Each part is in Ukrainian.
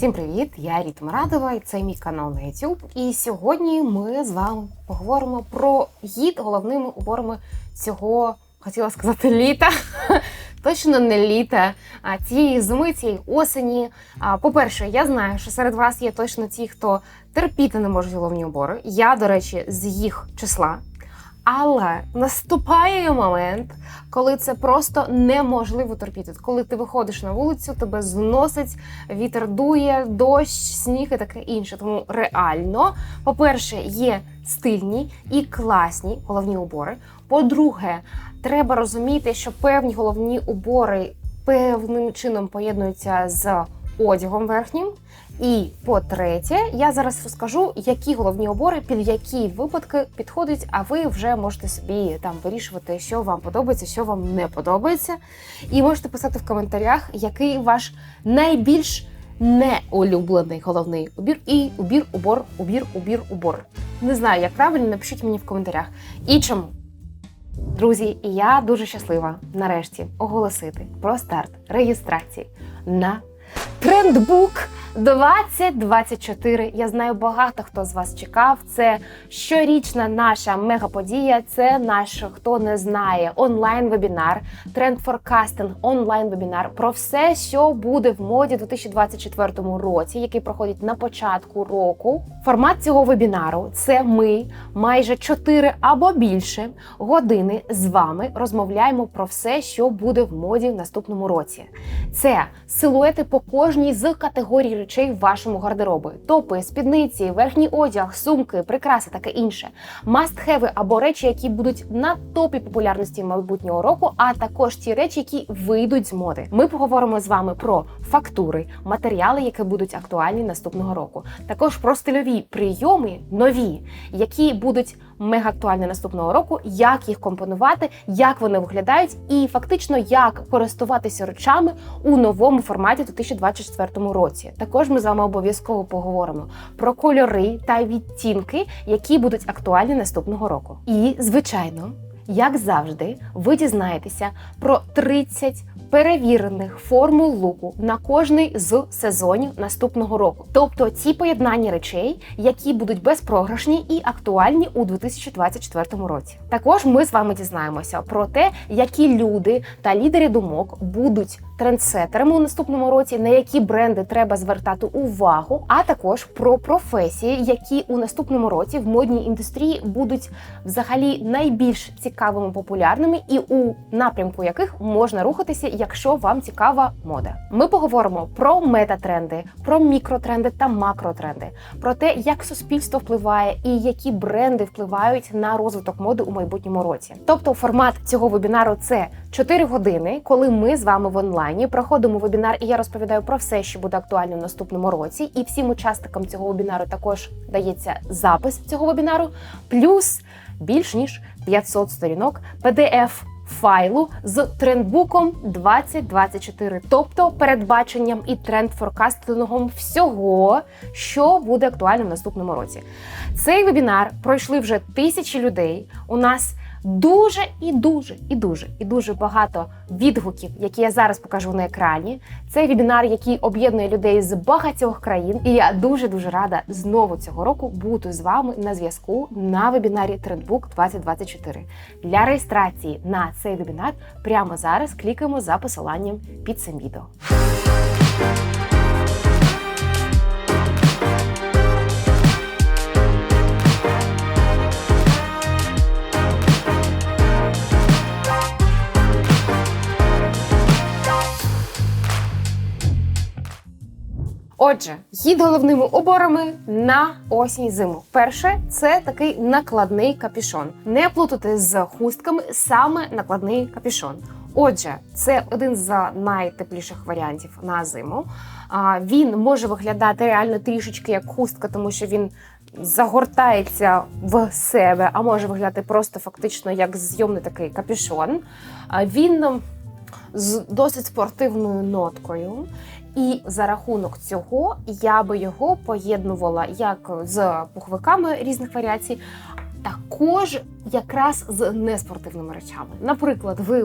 Всім привіт! Я Ріта Марадова, і це мій канал на YouTube. І сьогодні ми з вами поговоримо про гід головними уборами цього, хотіла сказати, літа. Точно не літа, а цієї зими, цієї осені. По-перше, я знаю, що серед вас є точно ті, хто терпіти не можуть головні убори. Я, до речі, з їх числа. Але наступає момент, коли це просто неможливо терпіти. Коли ти виходиш на вулицю, тебе зносить, вітер дує, дощ, сніг і таке інше. Тому реально, по-перше, є стильні і класні головні убори. По-друге, треба розуміти, що певні головні убори певним чином поєднуються з одягом верхнім. І по-третє, я зараз розкажу, які головні обори під які випадки підходять, а ви вже можете собі там вирішувати, що вам подобається, що вам не подобається. І можете писати в коментарях, який ваш найбільш неулюблений головний убір і убір, убор, убір, убір, убор. Не знаю, як правильно, напишіть мені в коментарях. І чому. Друзі, я дуже щаслива нарешті оголосити про старт реєстрації на трендбук 2024. Я знаю, багато хто з вас чекав. Це щорічна наша мегаподія. Це наш, хто не знає, онлайн-вебінар, тренд-форкастинг, онлайн-вебінар про все, що буде в моді у 2024 році, який проходить на початку року. Формат цього вебінару це ми майже 4 або більше години з вами розмовляємо про все, що буде в моді в наступному році. Це силуети по кожній з категорій речей в вашому гардеробі: топи, спідниці, верхній одяг, сумки, прикраси, таке інше, мастхеви або речі, які будуть на топі популярності майбутнього року, а також ті речі, які вийдуть з моди. Ми поговоримо з вами про фактури, матеріали, які будуть актуальні наступного року. Також про стильові прийоми нові, які будуть мега актуальні наступного року, як їх компонувати, як вони виглядають, і фактично як користуватися речами у новому форматі у 2024 році. Також ми з вами обов'язково поговоримо про кольори та відтінки, які будуть актуальні наступного року. І звичайно. Як завжди, ви дізнаєтеся про 30 перевірених формул луку на кожний з сезонів наступного року. Тобто ці поєднання речей, які будуть безпрограшні і актуальні у 2024 році. Також ми з вами дізнаємося про те, які люди та лідери думок будуть трендсетерами у наступному році, на які бренди треба звертати увагу, а також про професії, які у наступному році в модній індустрії будуть взагалі найбільш цікавими популярними, і у напрямку яких можна рухатися, якщо вам цікава мода. Ми поговоримо про метатренди, про мікротренди та макротренди, про те, як суспільство впливає і які бренди впливають на розвиток моди у майбутньому році. Тобто, формат цього вебінару це 4 години, коли ми з вами в онлайні проходимо вебінар, і я розповідаю про все, що буде актуально в наступному році. І всім учасникам цього вебінару також дається запис цього вебінару, плюс більш ніж 500 сторінок PDF файлу з трендбуком 2024, тобто передбаченням і тренд-форкастингом всього, що буде актуально в наступному році. Цей вебінар пройшли вже тисячі людей. У нас Дуже і дуже і дуже і дуже багато відгуків, які я зараз покажу на екрані. Це вебінар, який об'єднує людей з багатьох країн. І я дуже дуже рада знову цього року бути з вами на зв'язку на вебінарі Trendbook 2024. Для реєстрації на цей вебінар прямо зараз клікаємо за посиланням під цим відео. Отже, гід головними уборами на осінь зиму. Перше це такий накладний капюшон. Не плутати з хустками саме накладний капюшон. Отже, це один з найтепліших варіантів на зиму. Він може виглядати реально трішечки як хустка, тому що він загортається в себе, а може виглядати просто фактично як зйомний такий капюшон. Він з досить спортивною ноткою. І за рахунок цього я би його поєднувала як з пуховиками різних варіацій, також якраз з неспортивними речами. Наприклад, ви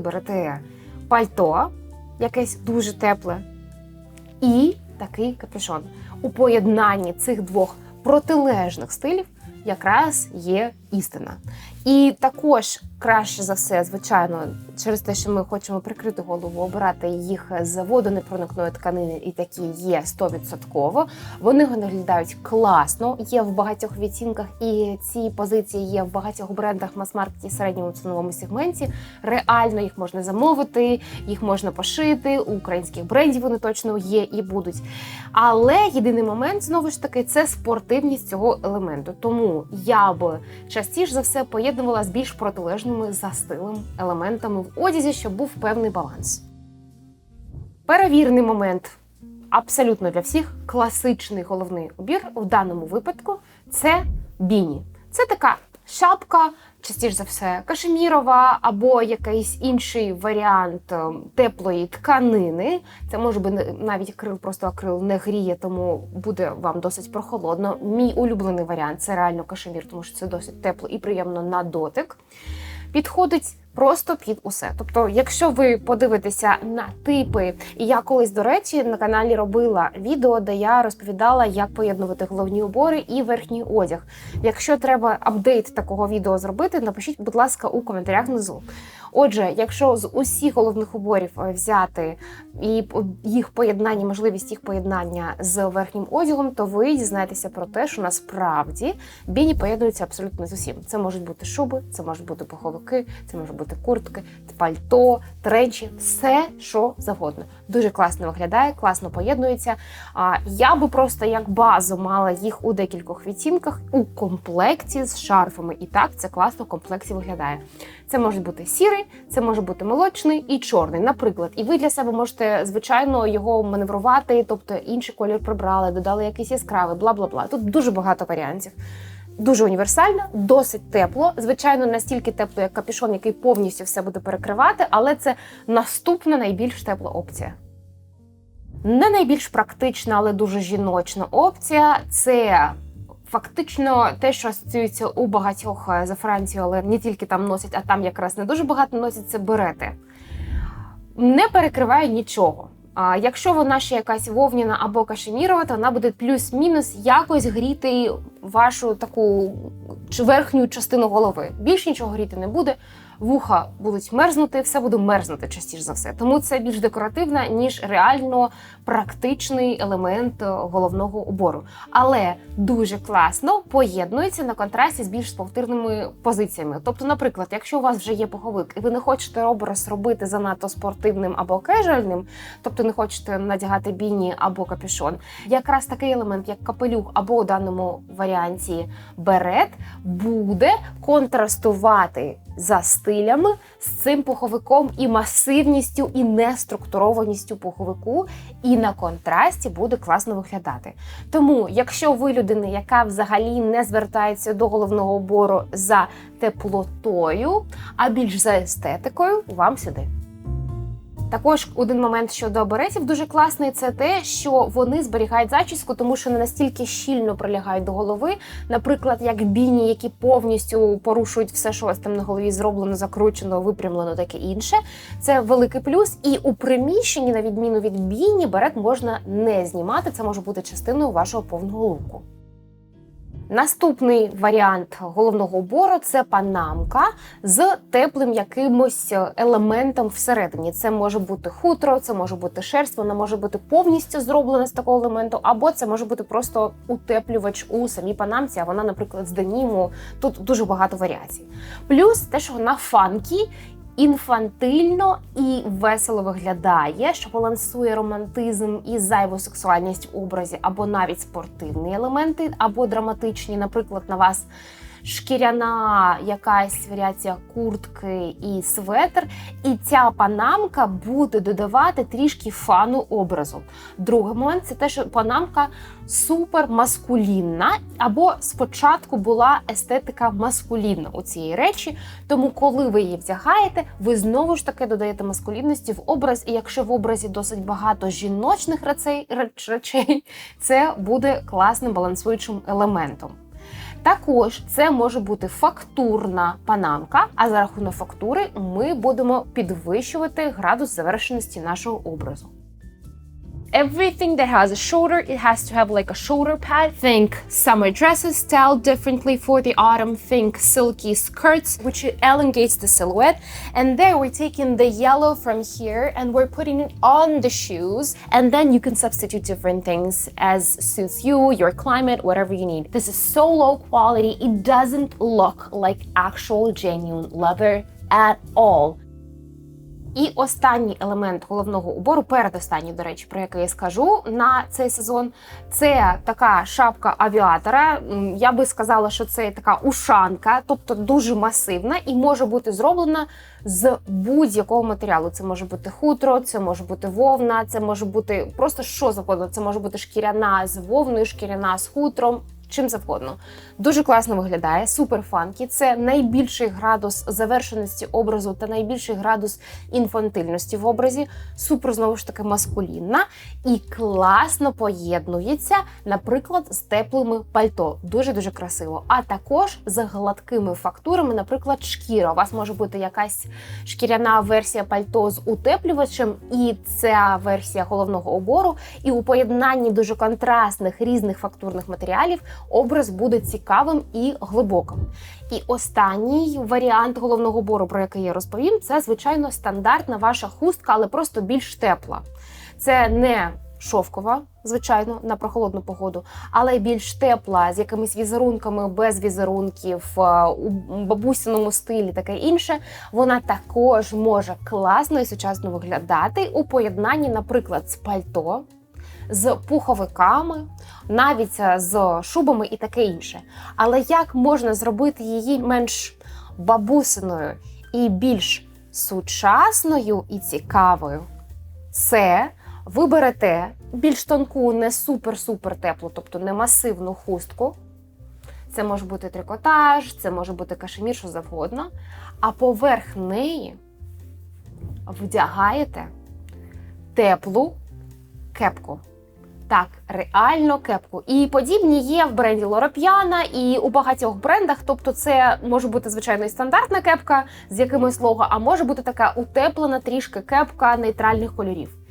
пальто, якесь дуже тепле, і такий капюшон. У поєднанні цих двох протилежних стилів якраз є істина. І також краще за все, звичайно, через те, що ми хочемо прикрити голову, обирати їх з водонепроникної тканини, і такі є 100%. Вони виглядають класно, є в багатьох відцінках, і ці позиції є в багатьох брендах мас-маркеті середньому ціновому сегменті. Реально їх можна замовити, їх можна пошити. У українських брендів вони точно є і будуть. Але єдиний момент знову ж таки це спортивність цього елементу. Тому я б частіше за все поєднувала з більш протилежними за стилем елементами в одязі, щоб був певний баланс. Перевірний момент абсолютно для всіх класичний головний убір в даному випадку це біні. Це така шапка, частіше за все, кашемірова або якийсь інший варіант е, теплої тканини. Це може бути навіть акрил, просто акрил не гріє, тому буде вам досить прохолодно. Мій улюблений варіант це реально кашемір, тому що це досить тепло і приємно на дотик. Підходить просто під усе. Тобто, якщо ви подивитеся на типи, і я колись, до речі, на каналі робила відео, де я розповідала, як поєднувати головні убори і верхній одяг. Якщо треба апдейт такого відео зробити, напишіть, будь ласка, у коментарях внизу. Отже, якщо з усіх головних уборів е, взяти і їх поєднання, можливість їх поєднання з верхнім одягом, то ви дізнаєтеся про те, що насправді біні поєднуються абсолютно з усім. Це можуть бути шуби, це можуть бути пуховики, це можуть бути куртки, пальто, тренчі, все що завгодно. Дуже класно виглядає, класно поєднується. А я би просто як базу мала їх у декількох відтінках у комплекті з шарфами. І так це класно в комплекті виглядає. Це може бути сірий, це може бути молочний і чорний, наприклад. І ви для себе можете, звичайно, його маневрувати, тобто інший колір прибрали, додали якийсь яскравий, бла бла бла. Тут дуже багато варіантів. Дуже універсально, досить тепло. Звичайно, настільки тепло, як капюшон, який повністю все буде перекривати, але це наступна найбільш тепла опція. Не найбільш практична, але дуже жіночна опція це Фактично, те, що асоціюється у багатьох е, за Францію, але не тільки там носять, а там якраз не дуже багато носять це берети. Не перекриває нічого. А якщо вона ще якась вовняна або кашемірова, то вона буде плюс-мінус якось гріти вашу таку верхню частину голови. Більш нічого гріти не буде вуха будуть мерзнути, все буде мерзнути частіше за все. Тому це більш декоративна, ніж реально практичний елемент е, головного убору. Але дуже класно поєднується на контрасті з більш спортивними позиціями. Тобто, наприклад, якщо у вас вже є пуховик, і ви не хочете образ робити занадто спортивним або кежуальним, тобто не хочете надягати біні або капюшон, якраз такий елемент, як капелюх, або у даному варіанті берет, буде контрастувати за стилями з цим пуховиком і масивністю, і неструктурованістю пуховику, і на контрасті буде класно виглядати. Тому, якщо ви людина, яка взагалі не звертається до головного обору за теплотою, а більш за естетикою, вам сюди. Також один момент щодо беретів дуже класний це те, що вони зберігають зачіску, тому що не настільки щільно прилягають до голови. Наприклад, як біні, які повністю порушують все, що у вас там на голові зроблено, закручено, випрямлено, таке інше. Це великий плюс. І у приміщенні, на відміну від біні, берет можна не знімати. Це може бути частиною вашого повного луку. Наступний варіант головного убору це панамка з теплим якимось елементом всередині. Це може бути хутро, це може бути шерсть, вона може бути повністю зроблена з такого елементу, або це може бути просто утеплювач у самій панамці. А вона, наприклад, з деніму. Тут дуже багато варіацій. Плюс те, що вона фанкі інфантильно і весело виглядає, що балансує романтизм і зайву сексуальність в образі, або навіть спортивні елементи, або драматичні, наприклад, на вас шкіряна якась варіація куртки і светр, і ця панамка буде додавати трішки фану образу. Другий момент це те, що панамка супер маскулінна, або спочатку була естетика маскулінна у цієї речі. Тому, коли ви її вдягаєте, ви знову ж таки додаєте маскулінності в образ. І якщо в образі досить багато жіночних речей, це буде класним балансуючим елементом. Також це може бути фактурна панамка, а за рахунок фактури ми будемо підвищувати градус завершеності нашого образу. Everything that has a shoulder, it has to have like a shoulder pad. Think summer dresses styled differently for the autumn. Think silky skirts, which elongates the silhouette. And then we're taking the yellow from here and we're putting it on the shoes. And then you can substitute different things as suits you, your climate, whatever you need. This is so low quality, it doesn't look like actual genuine leather at all. І останній елемент головного убору, передостанній, до речі, про який я скажу на цей сезон, це така шапка авіатора. Я би сказала, що це така ушанка, тобто дуже масивна і може бути зроблена з будь-якого матеріалу. Це може бути хутро, це може бути вовна, це може бути просто що завгодно. Це може бути шкіряна з вовною, шкіряна з хутром. Чим завгодно дуже класно виглядає, супер фанкі. Це найбільший градус завершеності образу та найбільший градус інфантильності в образі. Супер знову ж таки маскулінна і класно поєднується, наприклад, з теплими пальто. Дуже дуже красиво. А також з гладкими фактурами, наприклад, шкіра. У вас може бути якась шкіряна версія пальто з утеплювачем, і ця версія головного обору. І у поєднанні дуже контрастних різних фактурних матеріалів образ буде цікавим і глибоким. І останній варіант головного бору, про який я розповім, це звичайно стандартна ваша хустка, але просто більш тепла. Це не шовкова, звичайно, на прохолодну погоду, але більш тепла, з якимись візерунками, без візерунків, е, у бабусиному стилі, таке інше. Вона також може класно і сучасно виглядати у поєднанні, наприклад, з пальто. З пуховиками, навіть е, з шубами і таке інше. Але як можна зробити її менш бабусиною і більш сучасною і цікавою? Це ви берете більш тонку, не супер-супер теплу, тобто не масивну хустку. Це може бути трикотаж, це може бути кашемір, що завгодно. А поверх неї вдягаєте теплу кепку. Так, реально кепку. І подібні є в бренді Лороп'яна і у багатьох брендах. Тобто, це може бути звичайно і стандартна кепка з якимось лого, а може бути така утеплена трішки кепка нейтральних кольорів.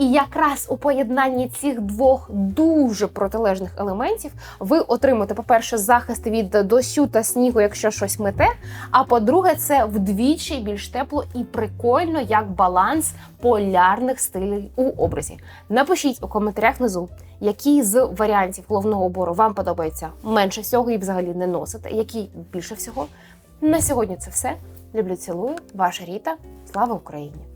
І якраз у поєднанні цих двох дуже протилежних елементів ви отримаєте, по-перше, захист від дощу та снігу, якщо щось мете. А по-друге, це вдвічі більш тепло і прикольно як баланс полярних стилів у образі. Напишіть у коментарях внизу, які з варіантів головного убору вам подобається менше всього і взагалі не носите, які більше всього. На сьогодні це все. Люблю, цілую, ваша Ріта. Слава Україні!